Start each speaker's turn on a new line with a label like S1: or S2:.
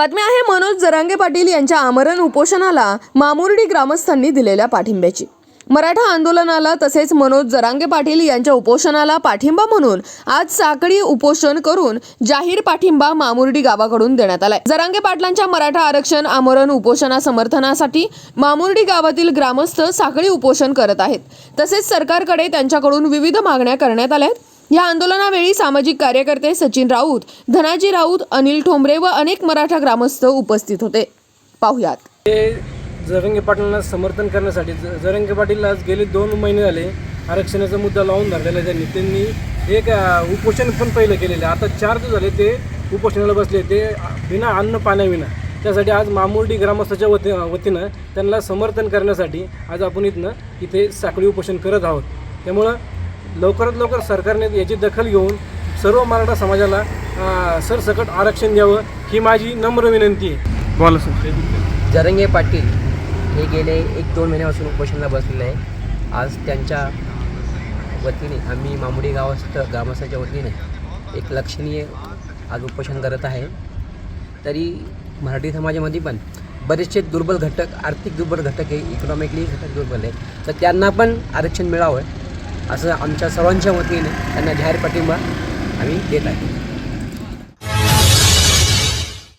S1: बातमी आहे मनोज जरांगे पाटील यांच्या आमरण उपोषणाला मामुर्डी ग्रामस्थांनी दिलेल्या पाठिंब्याची. मराठा आंदोलनाला तसेच मनोज जरांगे पाटील यांच्या उपोषणाला पाठिंबा म्हणून आज साकडी उपोषण करून जाहीर पाठिंबा मामुर्डी गावाकडून देण्यात आलाय. जरांगे पाटलांच्या मराठा आरक्षण आमरण उपोषणा समर्थनासाठी मामुर्डी गावातील ग्रामस्थ साखळी उपोषण करत आहेत. तसेच सरकारकडे त्यांच्याकडून विविध मागण्या करण्यात आल्या आहेत. या आंदोलनावेळी सामाजिक कार्यकर्ते सचिन राऊत धनाजी राऊत अनिल ठोंबरे व अनेक मराठा ग्रामस्थ उपस्थित होते. पाहुयात.
S2: ते जरंगे पाटलांना समर्थन करण्यासाठी जरंगे पाटील आज गेले दोन महिने झाले आरक्षणाचा मुद्दा लावून धरलेला आहे त्यांनी. त्यांनी एक उपोषण पण पहिलं केलेलं आहे. आता चार दिवस झाले ते उपोषणाला बसले ते बिना अन्न पाण्याविना त्यासाठी आज मामुर्डी ग्रामस्थाच्या वती वतीनं त्यांना समर्थन करण्यासाठी आज आपण इथनं इथे साखळी उपोषण करत आहोत. त्यामुळं लवकरात लवकर सरकारने याची दखल घेऊन सर्व मराठा समाजाला सरसकट आरक्षण द्यावं ही माझी नम्र विनंती आहे.
S3: बोला सर.
S4: जरंगे पाटील हे गेले एक दोन महिन्यापासून उपोषणाला बसलेले आहे आज त्यांच्या वतीने आम्ही मामुडी गावस्थ ग्रामस्थाच्या वतीने एक लक्षणीय आज उपोषण करत आहे. तरी मराठी समाजामध्ये पण बरेचसे दुर्बल घटक आर्थिक दुर्बल घटक आहे इकॉनॉमिकली घटक दुर्बल आहे तर त्यांना पण आरक्षण मिळावं. असं आमच्या सर्वांच्या वतीने त्यांना जाहीर पाठिंबा आम्ही देत आहे.